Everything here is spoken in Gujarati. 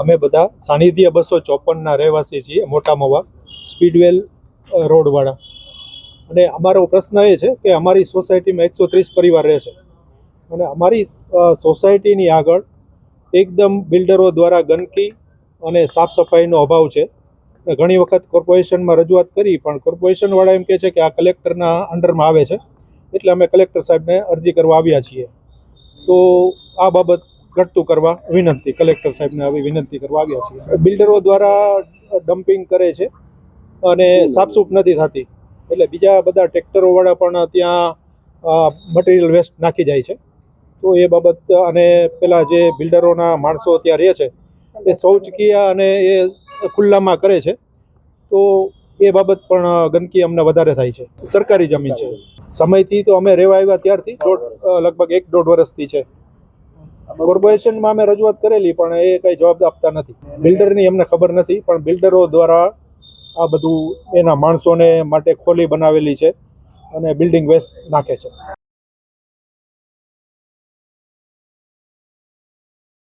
અમે બધા સાનિધ્ય બસો ચોપનના રહેવાસી છીએ, મોટા મવા, સ્પીડવેલ રોડવાળા. અને અમારો પ્રશ્ન એ છે કે અમારી સોસાયટીમાં એકસો ત્રીસ પરિવાર રહે છે. અને અમારી સોસાયટીની આગળ એકદમ બિલ્ડરો દ્વારા ગંદકી અને સાફ સફાઈનો અભાવ છે. ઘણી વખત કોર્પોરેશનમાં રજૂઆત કરી, પણ કોર્પોરેશનવાળા એમ કહે છે કે આ કલેક્ટરના અંડરમાં આવે છે. એટલે અમે કલેક્ટર સાહેબને અરજી કરવા આવ્યા છીએ. તો આ બાબત ઘટતું કરવા વિનંતી, કલેક્ટર સાહેબને આવી વિનંતી કરવા આવ્યા છીએ. બિલ્ડરો દ્વારા ડમ્પિંગ કરે છે અને સાફસૂફ નથી થતી. એટલે બીજા બધા ટ્રેક્ટરોવાળા પણ ત્યાં મટીરિયલ વેસ્ટ નાખી જાય છે. તો એ બાબત અને પેલા જે બિલ્ડરોના માણસો ત્યાં રહે છે, એ શૌચકીય અને એ ખુલ્લામાં કરે છે. તો એ બાબત પણ ગંદકી અમને વધારે થાય છે. સરકારી જમીન છે. સમયથી તો અમે રહેવા આવ્યા ત્યારથી. દોઢ લગભગ એક દોઢ વર્ષથી છે. કોર્પોરેશનમાં અમે રજૂઆત કરેલી, પણ એ કંઈ જવાબ આપતા નથી. બિલ્ડરની અમને ખબર નથી, પણ બિલ્ડરો દ્વારા આ બધું એના માણસોને માટે ખોલી બનાવેલી છે અને બિલ્ડિંગ વેસ્ટ નાખે છે.